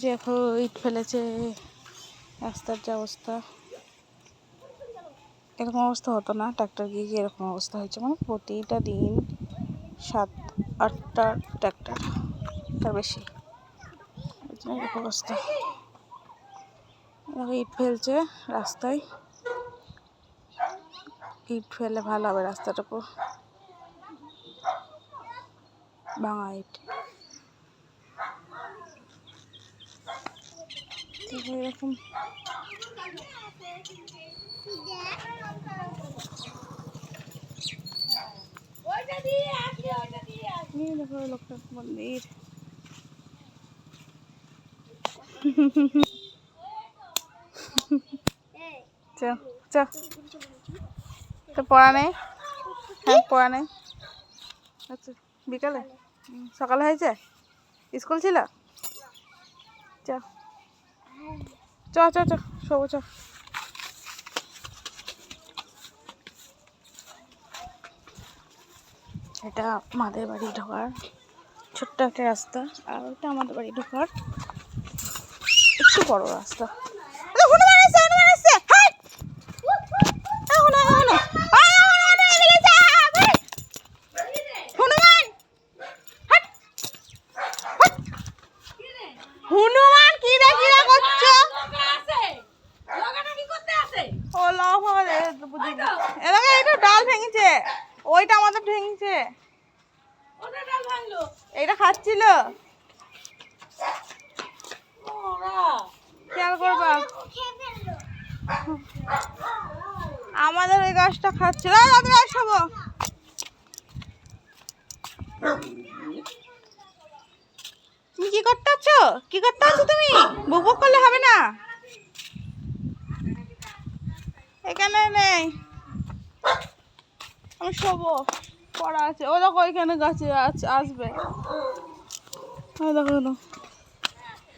যে এখন ইট ফেলেছে, রাস্তার যে অবস্থা। এরকম অবস্থা হতো না ট্র্যাক্টর গিয়ে গিয়ে এরকম অবস্থা হয়েছে। মানে প্রতিটা দিন সাত, আটটা ট্র্যাক্টর তার বেশি। এরকম অবস্থা। ইট ফেলছে রাস্তায়। ইট ফেলে ভালো হবে রাস্তাটুকু। ভাঙা ইট। এরকম। এই দেখো তো পড়া নেই? হ্যাঁ পড়া নেই। আচ্ছা বিকালে? সকালে হয়েছে? স্কুল ছিল? চ চ চ চ, শোবো, চ। এটা আমাদের বাড়ি ঢোকার ছোট্ট একটা রাস্তা, আর ওটা আমাদের বাড়ি ঢোকার একটু বড় রাস্তা। ওইটা আমাদের ভেঙেছে। এইটা খাচ্ছিল। খেয়াল করবা। আমাদের ওই গাছটা খাচ্ছিল। এই গাছ খাব। তুমি কি করতে আছো? কি করতে আছো তুমি? বুক করলে হবে না। এখানে নেই। আমি শোবো। পড়া আছে। ও দেখো ওইখানে গাছে আসবে। ওই দেখো।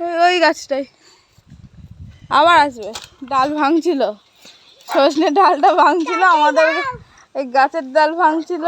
ওই ওই গাছটাই আবার আসবে। ডাল ভাঙছিল। সজনে ডালটা ভাঙছিল। আমাদের এই গাছের ডাল ভাঙছিল।